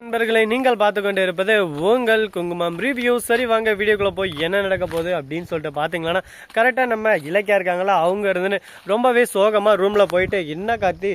நண்பர்களை நீங்கள் பார்த்து கொண்டு இருப்பது உங்கள் குங்குமம் ரிவ்யூ சரி வாங்க வீடியோக்குள்ள போய் என்ன நடக்க போகுது அப்படின்னு சொல்லிட்டு பார்த்தீங்கன்னா கரெக்டாக நம்ம இலக்கியா இருக்காங்களா? அவங்க இருந்துன்னு ரொம்பவே சோகமாக ரூமில் போயிட்டு என்ன காத்தி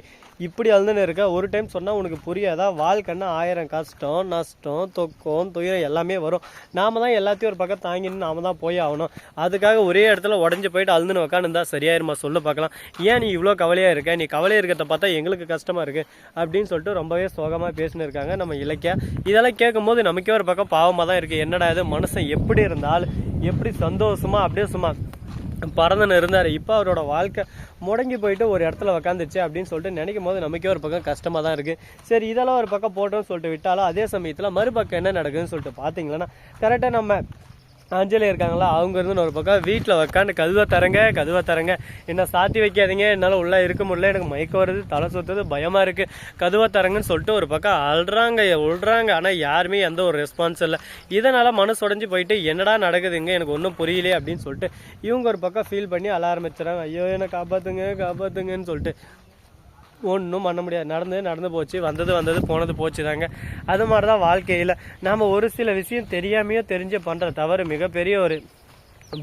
இப்படி அழுதுன்னு இருக்க. ஒரு டைம் சொன்னால் உனக்கு புரியாதா? வாழ்க்கைன்னா ஆயிரம் கஷ்டம் நஷ்டம் தொக்கம் துயரம் எல்லாமே வரும். நாம தான் எல்லாத்தையும் ஒரு பக்கம் தாங்கின்னு நாம தான் போய் ஆகணும். அதுக்காக ஒரே இடத்துல உடஞ்சி போயிட்டு அழுதுன்னு உக்காந்துருந்தா சரியாயிருமா? சொல்லு பார்க்கலாம். ஏன் நீ இவ்வளோ கவலையாக இருக்க? நீ கவலையாக இருக்கிறத பார்த்தா எங்களுக்கு கஷ்டமாக இருக்குது அப்படின்னு சொல்லிட்டு ரொம்பவே சோகமாக பேசினு இருக்காங்க நம்ம இலக்கியா. இதெல்லாம் கேட்கும்போது நமக்கே ஒரு பக்கம் பாவமாக தான் இருக்குது என்னடா இது? மனுஷன் எப்படி இருந்தால் எப்படி சந்தோஷமா? அப்படியே சும்மா பறந்துன்னு இருந்தார். இப்போ அவரோட வாழ்க்கை முடங்கி போயிட்டு ஒரு இடத்துல உக்காந்துச்சு அப்படின்னு சொல்லிட்டு நினைக்கும் போது நமக்கே ஒரு பக்கம் கஷ்டமாக தான் இருக்குது சரி இதெல்லாம் ஒரு பக்கம் போட்டோம்னு சொல்லிட்டு விட்டாலும் அதே சமயத்தில் மறுபக்கம் என்ன நடக்குதுன்னு சொல்லிட்டு பார்த்தீங்கன்னா கரெக்டாக நம்ம அஞ்சலி இருக்காங்களா? அவங்க இருந்து ஒரு பக்கம். வீட்டில் உக்காந்து கதுவை தரங்க கதுவை தரங்க. என்ன சாத்தி வைக்காதீங்க. என்னால் உள்ளே இருக்க முடியல. எனக்கு மயக்க வருது தலை சுற்றுறது பயமாக இருக்குது கதுவை தரங்கன்னு சொல்லிட்டு ஒரு பக்கம் அழுறாங்க உள்றாங்க ஆனால் யாருமே எந்த ஒரு ரெஸ்பான்ஸ் இல்லை. இதனால் மனசு உடஞ்சி போயிட்டு என்னடா நடக்குதுங்க? எனக்கு ஒன்றும் புரியலையே அப்படின்னு சொல்லிட்டு இவங்க ஒரு பக்கம் ஃபீல் பண்ணி அலாரமிச்சிடறாங்க ஐயோ என்னை காப்பாற்றுங்க காப்பாற்றுங்கன்னு சொல்லிட்டு ஒன்றும் பண்ண முடியாது. நடந்து நடந்து போச்சு. வந்தது வந்தது போனது போச்சு தாங்க அது மாதிரி தான் வாழ்க்கையில். நாம் ஒரு சில விஷயம் தெரியாமையோ தெரிஞ்சு பண்ணுற தவறு மிகப்பெரிய ஒரு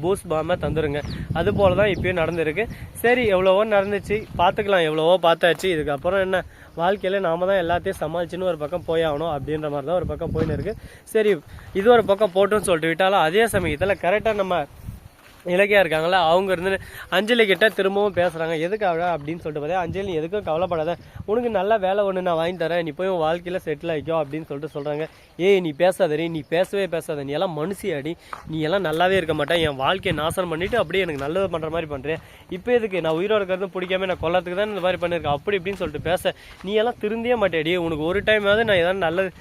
பூஸ்ட் பாம்பை தந்துருங்க. அது போல தான் இப்பயும் நடந்திருக்கு. சரி எவ்வளவோ நடந்துச்சு. பார்த்துக்கலாம் எவ்வளவோ பார்த்தாச்சு. இதுக்கப்புறம் என்ன? வாழ்க்கையில் நாம தான் எல்லாத்தையும் சமாளிச்சுன்னு ஒரு பக்கம் போய் ஆகணும் அப்படின்ற மாதிரி தான் ஒரு பக்கம் போயின்னு இருக்கு. சரி இது ஒரு பக்கம் போட்டுன்னு சொல்லிட்டு விட்டாலும் அதே சமயத்தில் கரெக்டாக நம்ம இலக்கியா இருக்காங்களா அவங்க இருந்து அஞ்சலி கிட்ட திரும்பவும் பேசுகிறாங்க எதுக்காக அப்படின்னு சொல்லிட்டு பார்த்தா அஞ்சலி நீ எதுக்கும் கவலைப்படாத. உனக்கு நல்ல வேலை ஒன்று நான் வாங்கி தரேன். நீ போய் உன் வாழ்க்கையில் செட்டில் ஆகிக்கோ அப்படின்னு சொல்லிட்டு சொல்கிறாங்க ஏய் நீ பேசாதரி நீ பேசவே பேசாத. நீ எல்லாம் மனுஷியாடி. நீ எல்லாம் நல்லாவே இருக்க மாட்டேன். என் வாழ்க்கையை நாசனம் பண்ணிவிட்டு அப்படியே எனக்கு நல்லது பண்ணுற மாதிரி பண்ணுறேன் இப்போ எதுக்கு? நான் உயிரோட இருக்கிறது பிடிக்காம நான் கொல்லத்துக்கு தான் இந்த மாதிரி பண்ணியிருக்கேன் அப்படி இப்படின்னு சொல்லிட்டு பேச. நீ எல்லாம் திருந்தே மாட்டேடி உனக்கு ஒரு டைமாவது நான் எதாவது நல்லது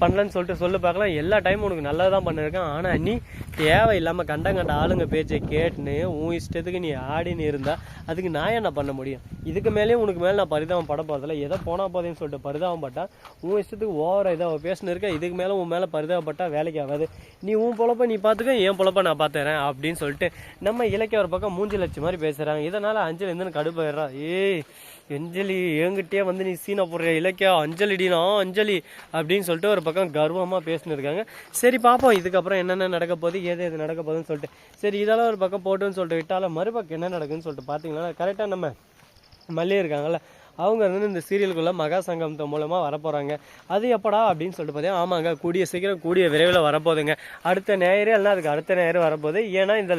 பண்ணலன்னு சொல்லிட்டு சொல்லு பார்க்கலாம். எல்லா டைமும் உனக்கு நல்லதாக தான் பண்ணியிருக்கேன். ஆனால் நீ தேவையில்லாமல் கண்ட கண்ட ஆளுங்க பேச்சை கேட்டுன்னு உன் இஷ்டத்துக்கு நீ ஆடின்னு இருந்தா அதுக்கு நான் என்ன பண்ண முடியும்? இதுக்கு மேலேயும் உனக்கு மேலே நான் பரிதாபம் பட போகிறதில்ல எதை போனால் போதேன்னு சொல்லிட்டு பரிதாபம் பட்டா உன் இஷ்டத்துக்கு ஓவர இதாக பேசினு இருக்க இதுக்கு மேலே உன் மேலே பரிதாபப்பட்டா வேலைக்கு ஆகாது. நீ உன் பொழப்ப நீ பார்த்துக்க என் பொழப்ப நான் பார்த்துறேன் அப்படின்னு சொல்லிட்டு நம்ம இலக்கிய ஒரு பக்கம் மூஞ்சி லட்சம் மாதிரி பேசுகிறாங்க இதனால் அஞ்சலி இருந்து கடுப்பாயிடுறா. ஏய் அஞ்சலி என்கிட்டயே வந்து நீ சீனை போடுற இலக்கியா? அஞ்சலிடினா அஞ்சலி அப்படின்னு சொல்லிட்டு ஒரு பக்கம் கர்வமாக பேசினிருக்காங்க இருக்காங்க. சரி பார்ப்போம் இதுக்கப்புறம் என்னென்ன நடக்க போகுது எது எது நடக்க போகுதுன்னு சொல்லிட்டு. சரி இதை இதெல்லாம் ஒரு பக்கம் போட்டுன்னு சொல்லிட்டு விட்டாலும் மறுபக்கம் என்ன நடக்குதுன்னு சொல்லிட்டு பார்த்தீங்கன்னா கரெக்டாக நம்ம மல்லி இருக்காங்கல்ல அவங்க வந்து இந்த சீரியலுக்குள்ள மகா சங்கமத்து மூலமாக வரப்போகிறாங்க அது எப்படா அப்படின்னு சொல்லிட்டு பார்த்தீங்கன்னா ஆமாங்க கூடிய சீக்கிரம் கூடிய விரைவில் வரப்போகுதுங்க. அடுத்த நேரம் இல்லைனா அதுக்கு அடுத்த நேரம் வரப்போகுது. ஏன்னா இந்த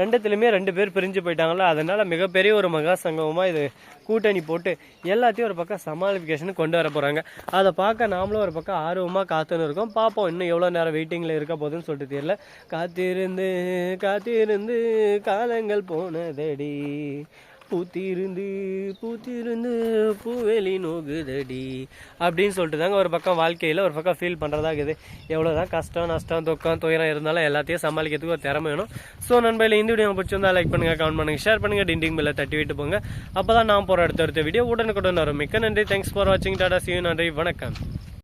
ரெண்டுத்துலையுமே ரெண்டு பேர் பிரிஞ்சு போயிட்டாங்களா அதனால மிகப்பெரிய ஒரு மகா சங்கமாக இது கூட்டணி போட்டு எல்லாத்தையும் ஒரு பக்கம் சமாளிஃபிகேஷன் கொண்டு வர போகிறாங்க அதை பார்க்க நாமளும் ஒரு பக்கம் ஆர்வமாக காத்துன்னு இருக்கோம். பார்ப்போம் இன்னும் எவ்வளோ நேரம் வெயிட்டிங்கில் இருக்க போகுதுன்னு சொல்லிட்டு தெரியல. காத்திருந்து காத்திருந்து காலங்கள் போனதடி. பூத்திருந்து பூத்திருந்து பூவெளி நோகுதடி. அப்படின்னு சொல்லிட்டு தாங்க ஒரு பக்கம் வாழ்க்கையில் ஒரு பக்கம் ஃபீல் பண்ணுறதா இருக்குது. எவ்வளோ தான் கஷ்டம் நஷ்டம் துக்கம் துயரம் இருந்தாலும் எல்லாத்தையும் சமாளிக்கிறதுக்கு ஒரு திறமை வேணும். ஸோ நண்பையில் இந்த வீடியோ பிடிச்சிருந்தா லைக் பண்ணுங்கள் கமெண்ட் பண்ணுங்கள் ஷேர் பண்ணுங்கள் டிண்டிங் பில்லை தட்டி விட்டு போங்க. அப்போ தான் நான் போகிற அடுத்த அடுத்த வீடியோ உடனுக்குடன் வரும். மிக்க நன்றி. தேங்க்ஸ் ஃபார் வாட்சிங் டாடா சியூ நன்றி. வணக்கம்.